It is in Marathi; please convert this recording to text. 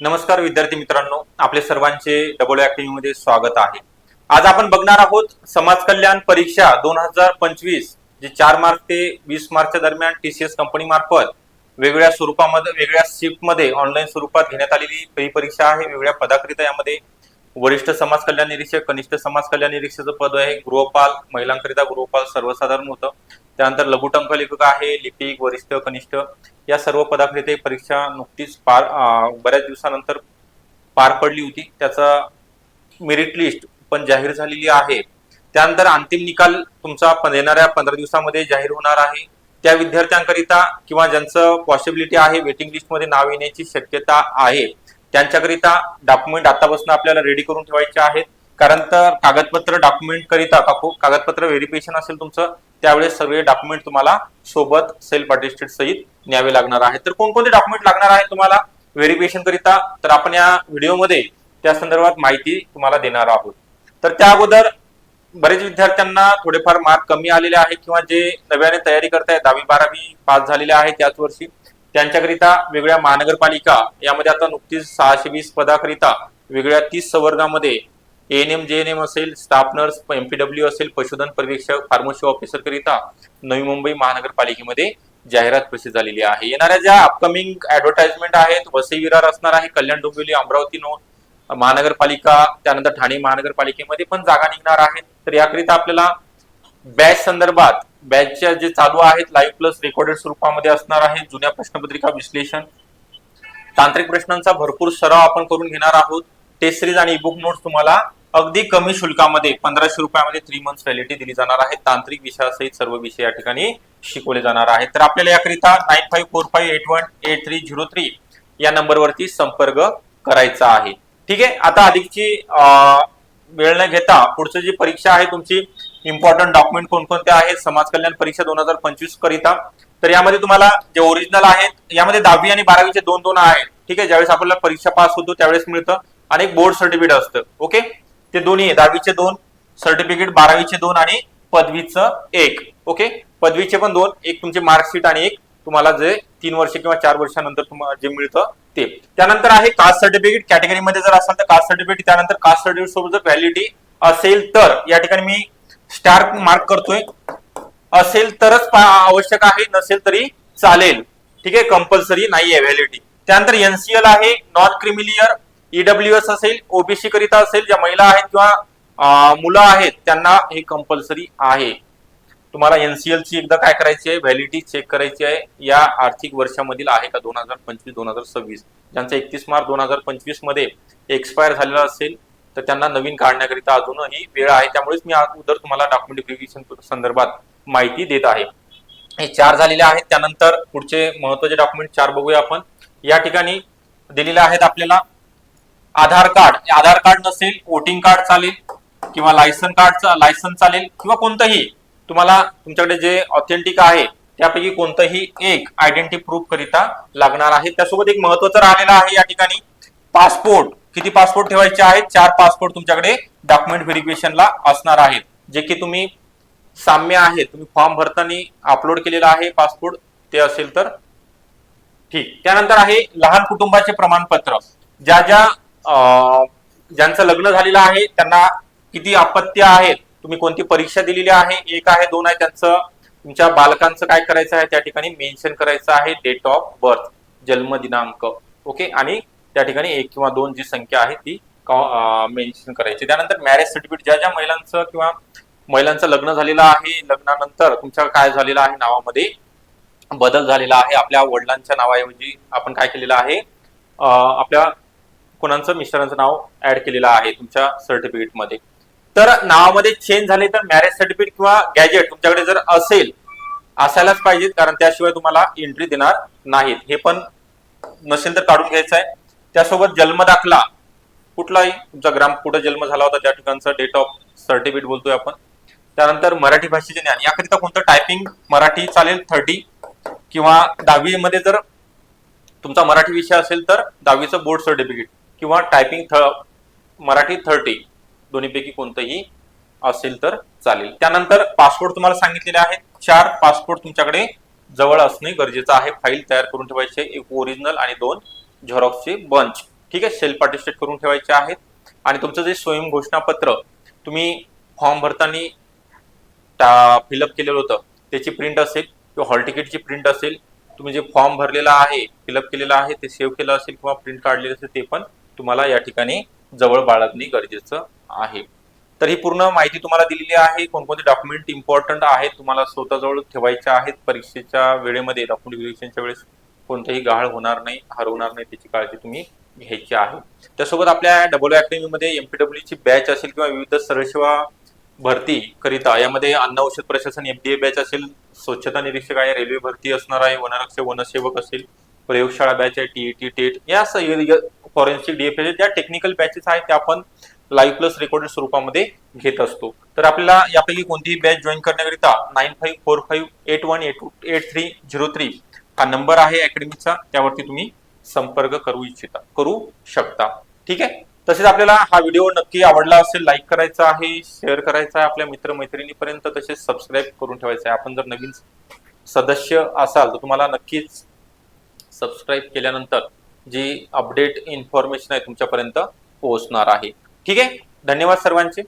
नमस्कार विद्यार्थी मित्रांनो आपले सर्वांचे डबल ऍक्टिव्हमध्ये स्वागत आहे. आज आपण बघणार आहोत समाज कल्याण परीक्षा दोन हजार पंचवीस जे चार मार्च ते वीस मार्चच्या दरम्यान टीसीएस कंपनी मार्फत वेगळ्या स्वरूपामध्ये वेगळ्या शिफ्टमध्ये ऑनलाईन स्वरूपात घेण्यात आलेली ही परीक्षा आहे. वेगळ्या पदाकरिता यामध्ये वरिष्ठ समाज कल्याण निरीक्षक कनिष्ठ समाज कल्याण निरीक्षकाचं पद आहे. गृहपाल महिलांकरिता गृहपाल सर्वसाधारण होतं. त्यानंतर लघुटंक लेखक आहे लिपिक वरिष्ठ कनिष्ठ. या सर्व पदाकरिता परीक्षा नुकतीच पार बऱ्याच दिवसानंतर पार पडली होती. त्याचा मेरिट लिस्ट पण जाहीर झालेली आहे. त्यानंतर अंतिम निकाल तुमचा येणाऱ्या पंधरा दिवसामध्ये जाहीर होणार आहे. त्या विद्यार्थ्यांकरिता किंवा ज्यांचं पॉसिबिलिटी आहे वेटिंग लिस्टमध्ये नाव येण्याची शक्यता आहे. त्यांच्याकरिता डॉक्युमेंट आतापासून आपल्याला रेडी करून ठेवायचे आहेत. कारण तर कागदपत्र डॉक्युमेंट करिता का खूप कागदपत्र व्हेरिफिकेशन असेल तुमचं त्यावेळेस सगळे डॉक्युमेंट तुम्हाला सोबत सेल्फ अटेस्टेड सहित न्यावे लागणार आहे तर कोणकोणते डॉक्युमेंट लागणार आहे तुम्हाला व्हेरिफिकेशन करिता? तर आपण या व्हिडिओमध्ये त्या संदर्भात माहिती तुम्हाला देणार आहोत. तर त्या अगोदर बरेच विद्यार्थ्यांना थोडेफार मार्क कमी आलेले आहे किंवा जे नव्याने तयारी करतायत दहावी बारावी पास झालेले आहे त्याच वर्षी. त्यांच्याकरिता वेगळ्या महानगरपालिका यामध्ये आता नुकतीच सहाशे वीस पदाकरिता वेगळ्या तीस संवर्गामध्ये एएनएम एम असेल स्टाफ नर्स एमपीडब्ल्यू असेल पशुधन पर्यवेक्षक फार्मसी ऑफिसर करिता नवी मुंबई महानगरपालिकेमध्ये जाहिरात प्रसिद्ध झालेली आहे. येणाऱ्या ज्या अपकमिंग ऍडव्हर्टाइजमेंट आहेत वसई विरार असणार आहे कल्याण डोंबिवली अमरावती नो महानगरपालिका त्यानंतर ठाणे महानगरपालिकेमध्ये पण जागा निघणार आहेत. तर याकरिता आपल्याला बॅच संदर्भात बॅचच्या जे चालू आहेत लाईव्ह प्लस रेकॉर्डेड स्वरूपामध्ये असणार आहे. जुन्या प्रश्नपत्रिका विश्लेषण. तांत्रिक प्रश्नांचा भरपूर सराव आपण करून घेणार आहोत. टेस्ट सिरीज आणि ईबुक नोट्स तुम्हाला अगदी कमी शुल्कामध्ये पंधराशे रुपयामध्ये थ्री मंथ्स व्हॅलिटी दिली जाणार आहे. तांत्रिक विषयासहित सर्व विषय या ठिकाणी शिकवले जाणार आहेत. तर आपल्याला याकरिता nine five four five eight one eight three zero three या नंबरवरती संपर्क करायचा आहे. ठीक आहे? आता अधिकची वेळ न घेता पुढचं जी परीक्षा आहे तुमची इम्पॉर्टंट डॉक्युमेंट कोणकोणते आहेत? समाज कल्याण परीक्षा दोन हजार पंचवीस करिता. तर यामध्ये तुम्हाला जे ओरिजिनल आहेत यामध्ये दहावी आणि बारावीचे दोन दोन आहेत. ठीक आहे? ज्यावेळेस आपल्याला परीक्षा पास होतो त्यावेळेस मिळतं. आणि एक बोर्ड सर्टिफिकेट असतं. ओके ते दोन्ही आहे. दहावीचे दोन सर्टिफिकेट बारावीचे दोन आणि पदवीचं एक. ओके पदवीचे पण दोन. एक तुमचे मार्कशीट आणि एक तुम्हाला जे तीन वर्ष किंवा चार वर्षानंतर तुम्हाला जे मिळतं ते. त्यानंतर आहे कास्ट सर्टिफिकेट कॅटेगरीमध्ये जर असाल तर कास्ट सर्टिफिकेट त्यानंतर कास्ट सर्टिफिकेट सोबत जर व्हॅलिडिटी असेल तर या ठिकाणी मी स्टार मार्क करतोय. असेल तरच आवश्यक आहे नसेल तरी चालेल. ठीक आहे? कंपल्सरी नाही आहे व्हॅलिडिटी त्यानंतर एनसीएल आहे non creamy layer EW S असेल ओबीसी करिता असेल ज्या महिला आहेत किंवा मुलं आहेत त्यांना हे कंपल्सरी आहे. तुम्हाला एनसीएल ची एकदा काय करायची आहे? व्हॅलिडिटी चेक करायची आहे. या आर्थिक वर्षामधील आहे का? दोन हजार पंचवीस दोन हजार सव्वीस. ज्यांचा एकतीस मार्च दोन हजार पंचवीसमध्ये एक्सपायर झालेला असेल तर त्यांना नवीन काढण्याकरिता अजूनही वेळ आहे. त्यामुळेच मी अगोदर तुम्हाला डॉक्युमेंट व्हेरिफिकेशन संदर्भात माहिती देत आहे. हे चार झालेले आहेत. त्यानंतर पुढचे महत्त्वाचे डॉक्युमेंट चार बघूया आपण. या ठिकाणी दिलेले आहेत आपल्याला आधार कार्ड. आधार कार्ड नसेल वोटिंग कार्ड चालेल किंवा लायसन कार्ड लायसन चालेल किंवा कोणतंही. तुम्हाला तुमच्याकडे जे ऑथेंटिक आहे त्यापैकी कोणतंही एक आयडेंटिटी प्रूफ करिता लागणार आहे. त्यासोबत एक महत्वाचं राहिलेलं आहे या ठिकाणी. पासपोर्ट किती पासपोर्ट ठेवायचे आहेत? चार पासपोर्ट तुमच्याकडे डॉक्युमेंट व्हेरिफिकेशनला असणार आहेत. जे की तुम्ही साम्य आहे तुम्ही फॉर्म भरताना अपलोड केलेला आहे पासपोर्ट ते असेल तर ठीक. त्यानंतर आहे लहान कुटुंबाचे प्रमाणपत्र. ज्या ज्या ज्यांचं लग्न झालेलं आहे त्यांना किती अपत्य आहेत तुम्ही कोणती परीक्षा दिलेली आहे एक आहे दोन आहे त्यांचं तुमच्या बालकांचं काय करायचं आहे त्या ठिकाणी मेन्शन करायचं आहे डेट ऑफ बर्थ जन्म दिनांक ओके? आणि त्या ठिकाणी एक किंवा दोन जी संख्या आहे ती मेन्शन करायची. त्यानंतर मॅरेज सर्टिफिकेट ज्या ज्या महिलांचं किंवा महिलांचं लग्न झालेलं आहे लग्नानंतर तुमच्या काय झालेलं आहे नावामध्ये? बदल झालेला आहे. आपल्या वडिलांच्या नावाऐवजी आपण काय केलेलं आहे? आपल्या कोणाचं मिस्टरांचं नाव ऍड केलेलं आहे तुमच्या सर्टिफिकेटमध्ये तर नावामध्ये चेंज झाले तर मॅरेज सर्टिफिकेट किंवा गॅजेट तुमच्याकडे जर असेल असायलाच पाहिजेत कारण त्याशिवाय तुम्हाला एंट्री देणार नाहीत. हे पण नसेल तर काढून घ्यायचं आहे. त्यासोबत जन्म दाखला कुठलाही तुमचा ग्राम कुठं जन्म झाला होता त्या ठिकाणचा डेट ऑफ सर्टिफिकेट बोलतोय आपण. त्यानंतर मराठी भाषेचे ज्ञान. याकरिता कोणतं टायपिंग मराठी चालेल? थर्टी किंवा दहावी मध्ये जर तुमचा मराठी विषय असेल तर दहावीचं बोर्ड सर्टिफिकेट किंवा टायपिंग थ मराठी थर्टी दोन्हीपैकी कोणतंही असेल तर चालेल. त्यानंतर पासपोर्ट तुम्हाला सांगितलेले आहेत. चार पासपोर्ट तुमच्याकडे जवळ असणे गरजेचं आहे. फाईल तयार करून ठेवायचे. एक ओरिजिनल आणि दोन झेरॉक्सचे बंच ठीक आहे सेल्फ अटेस्टेड करून ठेवायचे आहेत. आणि तुमचं जे स्वयं घोषणापत्र तुम्ही फॉर्म भरताना फिलअप केलेलं होतं त्याची प्रिंट असेल किंवा हॉल तिकीटची प्रिंट असेल तुम्ही जे फॉर्म भरलेला आहे फिलअप केलेला आहे ते सेव्ह केलं असेल किंवा प्रिंट काढलेलं असेल ते पण तुम्हाला या ठिकाणी जवळ बाळगणे गरजेचं आहे. तर ही पूर्ण माहिती तुम्हाला दिलेली आहे. कोणकोणते डॉक्युमेंट इम्पॉर्टंट आहेत तुम्हाला स्वतःजवळ ठेवायचे आहेत परीक्षेच्या वेळेमध्ये डॉक्युमेंट व्हेरिफिकेशनच्या वेळेस कोणतंही गहाळ होणार नाही हरवणार नाही त्याची काळजी तुम्ही घ्यायची आहे. त्यासोबत आपल्या डबल अकॅडमीमध्ये एमपीडब्ल्यू ची बॅच असेल किंवा विविध सरसेवा भरती करिता यामध्ये अन्न औषध प्रशासन एफडीए बॅच असेल स्वच्छता निरीक्षक आहे रेल्वे भरती असणार आहे वनरक्षक वनसेवक असेल प्रयोगशाळा बॅच आहे टीईटी टेट या फॉरेन्सिक डीएफए ज्या टेक्निकल बॅचेस आहेत त्या आपण लाईव्ह प्लस रेकॉर्डेड स्वरूपामध्ये घेत असतो. तर आपल्याला यापैकी कोणतीही बॅच जॉईन करण्याकरिता nine five four five eight one eight eight three zero three हा नंबर आहे अकॅडमीचा त्यावरती तुम्ही संपर्क करू इच्छिता करू शकता. ठीक आहे? तसेच आपल्याला हा व्हिडिओ नक्की आवडला असेल लाईक करायचा आहे शेअर करायचा आहे आपल्या मित्र मैत्रिणीपर्यंत तसेच सबस्क्राईब करून ठेवायचं आहे. आपण जर नवीन सदस्य असाल तर तुम्हाला नक्कीच सबस्क्राईब केल्यानंतर जी अपडेट इन्फॉर्मेशन आहे तुमच्यापर्यंत पोहोचणार आहे. ठीक आहे? धन्यवाद सर्वांचे.